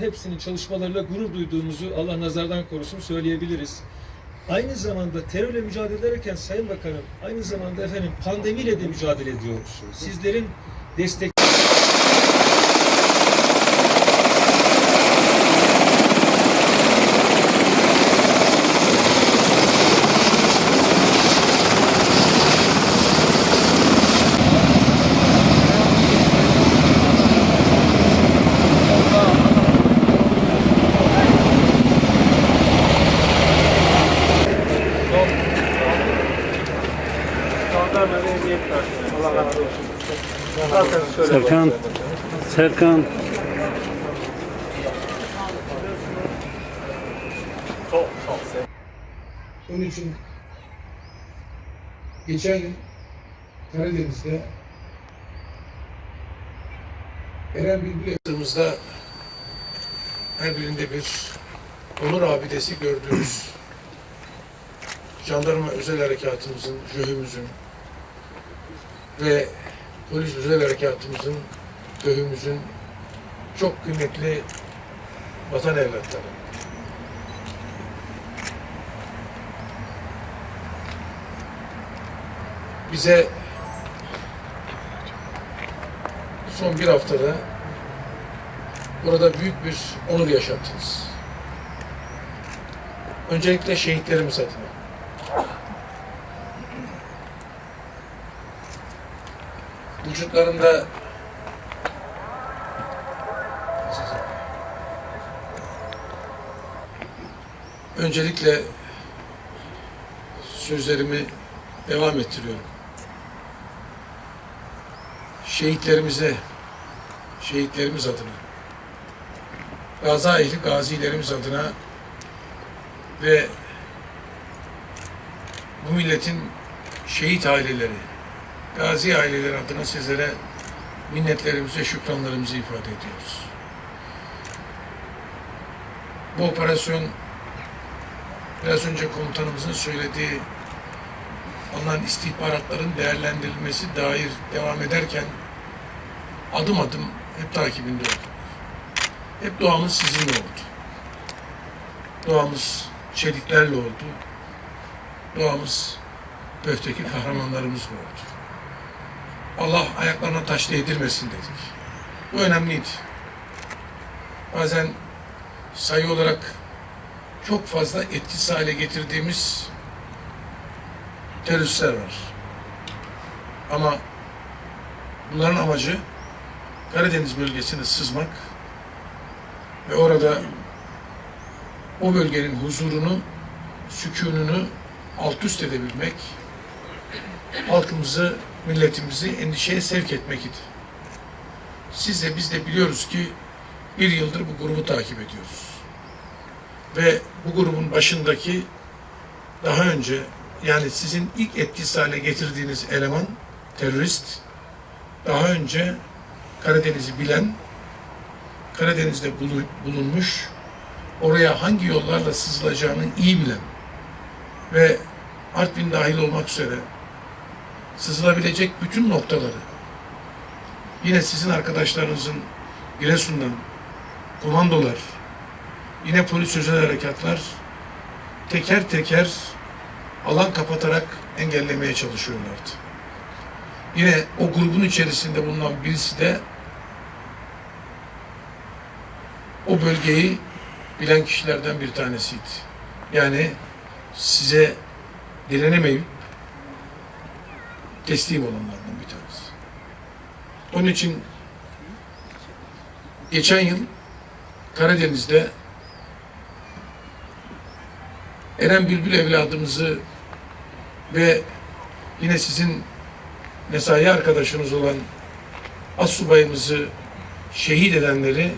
hepsinin çalışmalarıyla gurur duyduğumuzu Allah nazardan korusun söyleyebiliriz. Aynı zamanda terörle mücadele ederken Sayın Bakanım aynı zamanda efendim pandemiyle de mücadele ediyoruz. Sizlerin destek Serkan. Serkan. Onun için geçen yıl Karadeniz'de Eren yaptığımızda her birinde bir onur abidesi gördüğümüz jandarma özel harekatımızın, jöhümüzün ve polis özel harekatımızın, göhümüzün çok kıymetli vatan evlatları. bize son bir haftada burada büyük bir onur yaşattınız. Öncelikle şehitlerimiz adına. Vücutlarında öncelikle sözlerimi devam ettiriyorum. Şehitlerimize, şehitlerimiz adına, gaza ehli gazilerimiz adına ve bu milletin şehit aileleri, gazi aileleri adına sizlere minnetlerimizi şükranlarımızı ifade ediyoruz. Bu operasyon biraz önce komutanımızın söylediği alınan istihbaratların değerlendirilmesi dair devam ederken adım adım hep takibinde olduk. Hep duamız sizinle oldu. Duamız çeliklerle oldu. Duamız gökteki kahramanlarımızla oldu. Allah ayaklarına taş değdirmesin dedik. Bu önemliydi. Bazen sayı olarak çok fazla etkisiz hale getirdiğimiz teröristler var. Ama bunların amacı Karadeniz bölgesine sızmak ve orada o bölgenin huzurunu, sükununu alt üst edebilmek, halkımızı, milletimizi endişeye sevk etmek idi. Siz de biz de biliyoruz ki bir yıldır bu grubu takip ediyoruz. Ve bu grubun başındaki daha önce yani sizin ilk etkisiz hale getirdiğiniz eleman, terörist, daha önce Karadeniz'i bilen, Karadeniz'de bulu- bulunmuş, oraya hangi yollarla sızılacağını iyi bilen ve Artvin dahil olmak üzere sızılabilecek bütün noktaları yine sizin arkadaşlarınızın Giresun'dan komandolar, yine polis özel harekatlar teker teker alan kapatarak engellemeye çalışıyorlardı. Yine o grubun içerisinde bulunan birisi de o bölgeyi bilen kişilerden bir tanesiydi. Yani size direnemeyip teslim olanlardan bir tanesi. Onun için geçen yıl Karadeniz'de Eren Bülbül evladımızı ve yine sizin mesai arkadaşınız olan assubayımızı şehit edenleri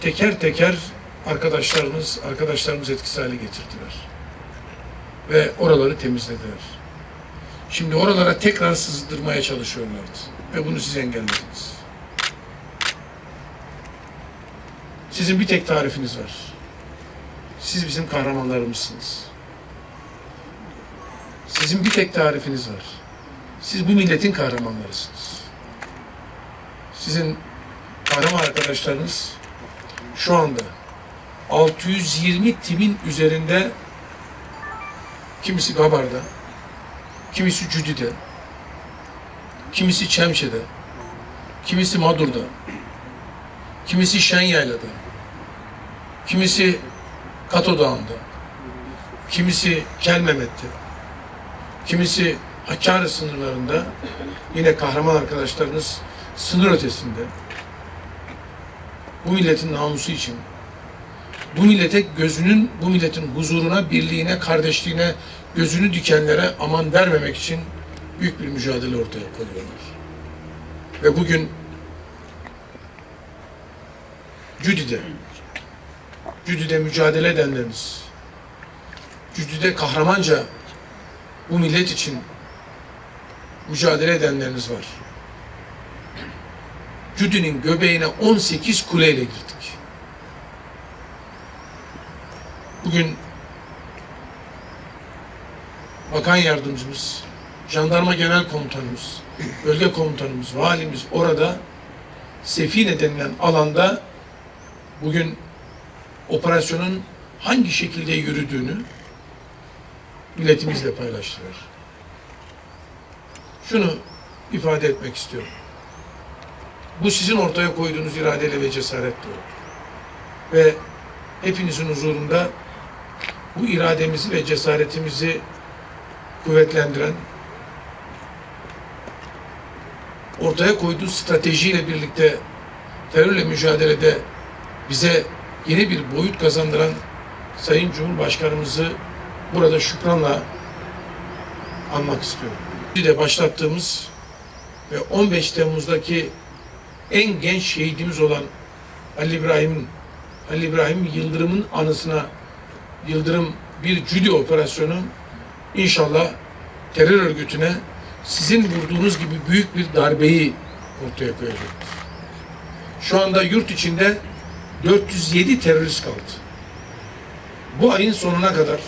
teker teker arkadaşlarımız arkadaşlarımız etkisiz hale getirdiler. Ve oraları temizlediler. Şimdi oralara tekrar sızdırmaya çalışıyorlardı. Ve bunu siz engellediniz. Sizin bir tek tarifiniz var. Siz bizim kahramanlarımızsınız. Sizin bir tek tarifiniz var. Siz bu milletin kahramanlarısınız. Sizin kahraman arkadaşlarınız şu anda 620 timin üzerinde kimisi Gabar'da, kimisi Cüdi'de, kimisi Çemşe'de, kimisi Madur'da, kimisi Şenyayla'da, kimisi Kato Dağı'nda, kimisi Kelmehmet'te, kimisi Hakkari sınırlarında, yine kahraman arkadaşlarımız sınır ötesinde, bu milletin namusu için, bu millete gözünün, bu milletin huzuruna, birliğine, kardeşliğine gözünü dikenlere aman vermemek için büyük bir mücadele ortaya koyuyorlar. Ve bugün Cüdi'de, Cüdi'de mücadele edenlerimiz, Cüdi'de kahramanca bu millet için mücadele edenlerimiz var. Cüdi'nin göbeğine 18 kuleyle girdik. Bugün bakan yardımcımız, jandarma genel komutanımız, bölge komutanımız, valimiz orada Sefine denilen alanda bugün operasyonun hangi şekilde yürüdüğünü milletimizle paylaştılar. Şunu ifade etmek istiyorum. Bu sizin ortaya koyduğunuz iradeyle ve cesaretle oldu. Ve hepinizin huzurunda bu irademizi ve cesaretimizi kuvvetlendiren, ortaya koyduğu stratejiyle birlikte terörle mücadelede bize yeni bir boyut kazandıran Sayın Cumhurbaşkanımızı burada şükranla anmak istiyorum. Bir de başlattığımız ve 15 Temmuz'daki en genç şehidimiz olan Ali İbrahim Ali İbrahim Yıldırım'ın anısına Yıldırım bir cüdi operasyonu inşallah terör örgütüne sizin vurduğunuz gibi büyük bir darbeyi ortaya koyacaktır. Şu anda yurt içinde 407 terörist kaldı. Bu ayın sonuna kadar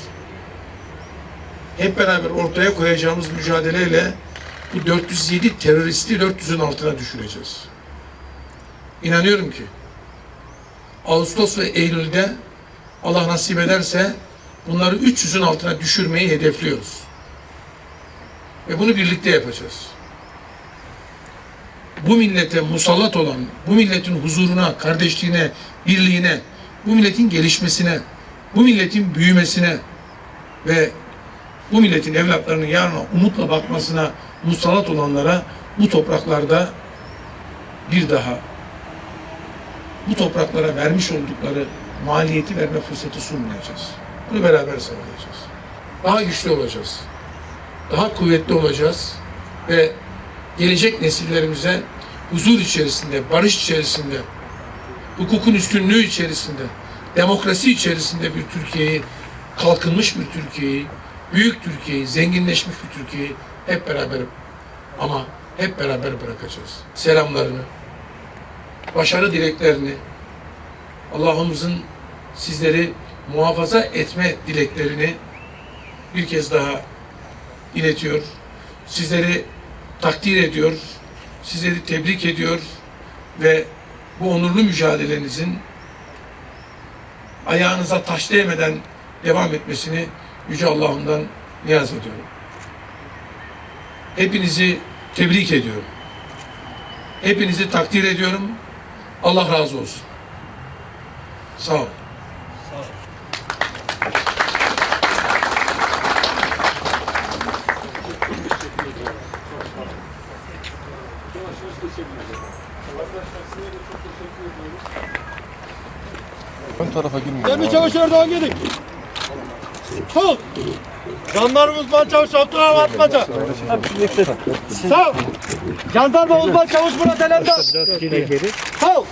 hep beraber ortaya koyacağımız mücadeleyle bu 407 teröristi 400'ün altına düşüreceğiz. İnanıyorum ki Ağustos ve Eylül'de Allah nasip ederse bunları 300'ün altına düşürmeyi hedefliyoruz. Ve bunu birlikte yapacağız. Bu millete musallat olan, bu milletin huzuruna, kardeşliğine, birliğine, bu milletin gelişmesine, bu milletin büyümesine ve bu milletin evlatlarının yarına umutla bakmasına musallat olanlara bu topraklarda bir daha bu topraklara vermiş oldukları maliyeti verme fırsatı sunmayacağız. Bunu beraber sağlayacağız. Daha güçlü olacağız. Daha kuvvetli olacağız ve gelecek nesillerimize huzur içerisinde, barış içerisinde, hukukun üstünlüğü içerisinde, demokrasi içerisinde bir Türkiye'yi, kalkınmış bir Türkiye'yi, büyük Türkiye'yi, zenginleşmiş bir Türkiye'yi hep beraber ama hep beraber bırakacağız. Selamlarını, başarı dileklerini, Allah'ımızın sizleri muhafaza etme dileklerini bir kez daha iletiyor. Sizleri takdir ediyor, sizleri tebrik ediyor ve bu onurlu mücadelenizin ayağınıza taş değmeden devam etmesini Yüce Allah'ımdan niyaz ediyorum. Hepinizi tebrik ediyorum. Hepinizi takdir ediyorum. Allah razı olsun. Sağ olun. Ön tarafa girmeyin. Emri Çavuş Erdoğan gelin. Sol. Jandarma uzman çavuş Abdurrahman Atmaca. Sağ. Jandarma uzman çavuş Murat Alemdar. Sol.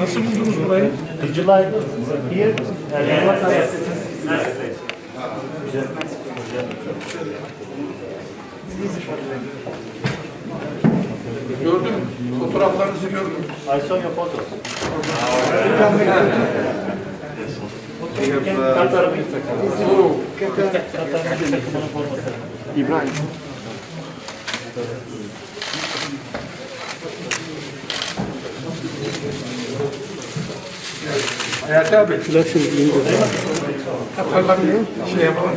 Nasıl buldunuz burayı? Did you like here? Yes. Forması. Hayati abi. Katarlarını şey yapalım.